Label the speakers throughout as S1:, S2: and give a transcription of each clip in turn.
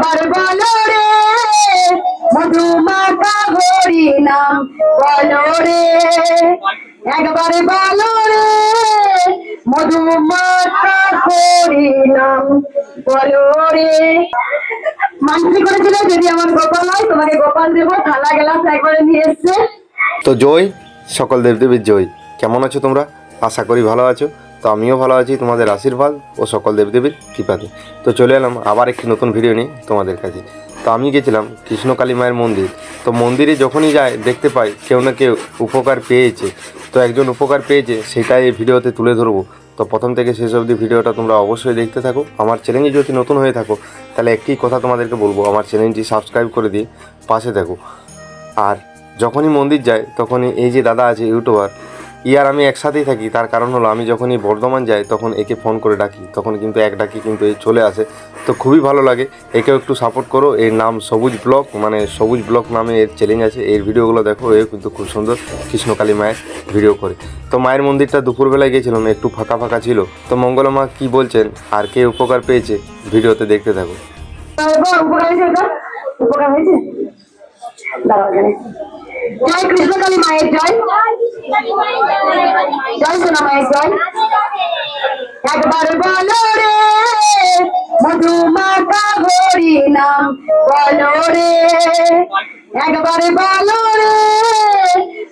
S1: একবার বলো রে, মধুমাতা হরি নাম বলো রে। একবার বলো রে, মধুমাতা হরি নাম বলো রে। করেছিল? যদি আমার গোপাল হয়, তোমাকে গোপাল দেবো, থালা গ্লাস একবারে নিয়ে এসছে।
S2: তো জয়, সকল দেবদেবীর জয়। কেমন আছো তোমরা? আশা করি ভালো আছো। তো আমিও ভালো আছি, তোমাদের আশীর্বাদ ও সকল দেবদেবীর কৃপাতে। তো চলে এলাম আবার একটি নতুন ভিডিও নিয়ে তোমাদের কাছে। তো আমি গেছিলাম কৃষ্ণকালী মায়ের মন্দির। তো মন্দিরে যখনই যায় দেখতে পাই কেউ না কেউ উপকার পেয়েছে। তো একজন উপকার পেয়েছে, সেটাই এই ভিডিওতে তুলে ধরবো। তো প্রথম থেকে শেষ অবধি ভিডিওটা তোমরা অবশ্যই দেখতে থাকো। আমার চ্যানেলে যদি নতুন হয়ে থাকো, তাহলে একটি কথা তোমাদেরকে বলব, আমার চ্যানেলটি সাবস্ক্রাইব করে দিয়ে পাশে থাকো। আর যখনই মন্দির যায় তখনই এই যে দাদা আছে ইউটিউবার ইয়ার আমি একসাথেই থাকি, তার কারণ হলো আমি যখনই বর্ধমান যাই তখন একে ফোন করে ডাকি, তখন কিন্তু এক ডাকি কিন্তু এই চলে আসে। তো খুবই ভালো লাগে, একেও একটু সাপোর্ট করো। এর নাম সবুজ ব্লক মানে সবুজ ব্লক নামে এর চ্যালেঞ্জ আছে। এর ভিডিওগুলো দেখো, এও কিন্তু খুব সুন্দর কৃষ্ণকালী মায়ের ভিডিও করে। তো মায়ের মন্দিরটা দুপুরবেলায় গেছিলাম একটু ফাঁকা ফাঁকা ছিল। তো মঙ্গলা মা কী বলছেন, আর কে উপকার পেয়েছে ভিডিওতে দেখতে থাকো।
S1: উপকার হয়েছে জয় কৃষ্ণকালী মায়ের জয়। জয় সোনা মায়ের জয়। একবার বলো রে, মধুমাতা হরি নাম বলো রে। একবার বলো রে,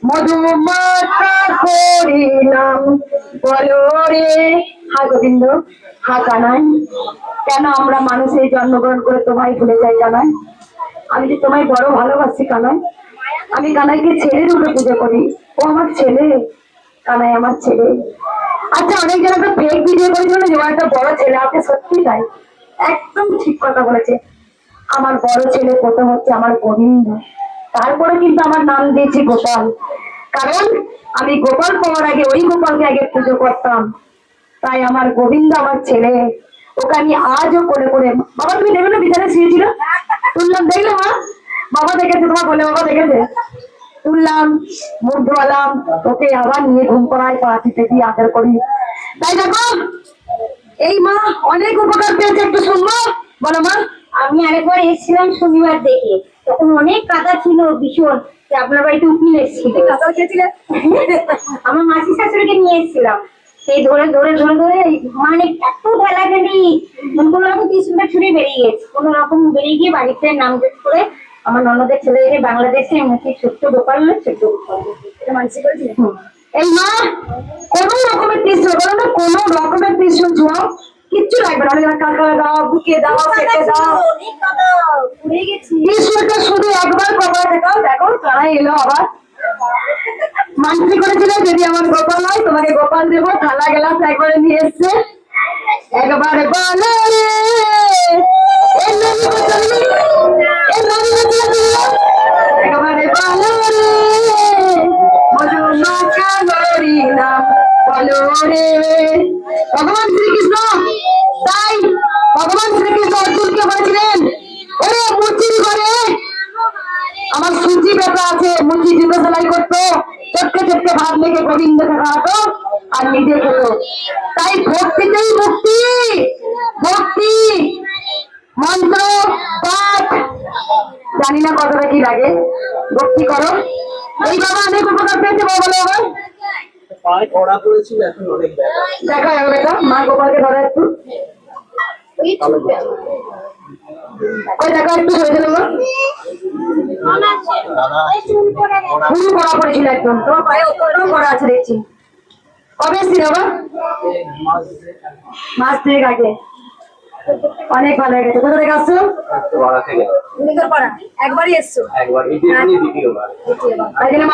S1: মধুমাতা হরি নাম বলো রে। হা গোবিন্দ হা কানাই। কেন আমরা মানুষের জন্মগ্রহণ করে তোমায় ভুলে যাই জানাই আমি যে তোমায় বড় ভালোবাসি কানাই। আমি কানাইকে ছেলে রূপে পুজো করি। ও আমার ছেলে। কানাই আমার ছেলে। আচ্ছা অনেক জন একটা ফেক ভিডিও করেছিল যে ওর একটা বড় ছেলে আছে সত্যি তাই। একদম ঠিক কথা বলেছে। আমার বড় ছেলে প্রথম হচ্ছে? আমার গোবিন্দ। তারপরে কিন্তু আমার নাম দিয়েছি গোপাল। কারণ আমি গোপাল পাওয়ার আগে, ওই গোপালকে আগে পুজো করতাম। তাই আমার গোবিন্দ আমার ছেলে। ওকে আমি আজও করে করে বাবা, তুমি দেখো না বিছানায় শুয়েছিল তুললাম, দেখলে মা? বাবা দেখেছে তোমার বলে বাবা দেখেছে? তুললাম মুখ ধোয়ালাম তোকে আবার নিয়ে ঘুম করাই পাড়াটিতে দিয়ে আদর করি। তাই দেখো এই মা অনেক উপকার পেয়েছে একটু শুনব? বলো মা।
S3: আমি আরেকবার এসেছিলাম শনিবার দেখে। তখন অনেক কাদা ছিল ভীষণ। যে আপনার বাড়িতে উকিল এসেছিল।
S1: খেয়েছিলে?
S3: আমার মাসি শাশুড়িকে নিয়ে এসেছিলাম। সেই ধরে ধরে ধরে ধরে মানে এত ঠেলাঠেলি কোনো রকম টিউশনটা ছুটে বেরিয়ে গেছে কোনো রকম বেরিয়ে গিয়ে বাড়িতে নাম করে আমার ননদের ছেলে যে বাংলাদেশে এমনি ছোট্ট গোপাল না ছোট্ট গোপাল
S1: মানসিক এই মা কোন রকমের বলো না কোন রকমের ছোঁয়াও কিচ্ছু লাগবে না। অনেক কাকা দাও বুকে দাও কেটে দাও। শুধু একবার কপালে দেখাও দেখো কারাই এলো আবার। মানসি করেছিল যদি আমার গোপাল হয় তোমাকে গোপাল দেবো থালা গ্লাস একবারে নিয়ে এসছে। একবার বলো রে চটকে ভাত মেখে গোবিন্দ খাওয়াতো আর নিজে খেত তাই ভক্তিতেই মুক্তি ভক্তি মন্ত্র পাঠ। জানি না কতটা কি লাগে। ভক্তি করো। এই বাবা অনেক উপকার পেয়েছে বাবা বলো আবার দেখা যাবে বেটা মা গোপালকে ধরো একটু।
S3: ওই
S1: দেখা একটু সরে দিল পুরো পড়া পড়েছিল একদম তোমার পায়ে ওপরেও পড়া আছে দেখছি। কবে এসছি বাবা?
S4: মাস ধরে
S1: আগে। অনেক ভালো হয়ে গেছে। কোথা থেকে আসছো?
S4: একটু বাড়া থেকে।
S1: পাড়া একবারই এসছো?
S4: একবার এই যে নিয়ে দ্বিতীয়বার।
S1: তাই জন্য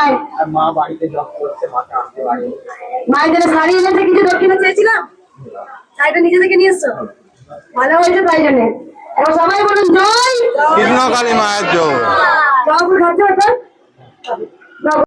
S1: মায়ের জন্য শাড়ি এনেছে কিছু দক্ষিণে চেয়েছিলাম? শাড়িটা নিজে থেকে নিয়ে এসছো? ভালো হয়েছে তাই জন্য। সবাই বলুন জয়।
S5: কৃষ্ণকালী মায়ের জয়।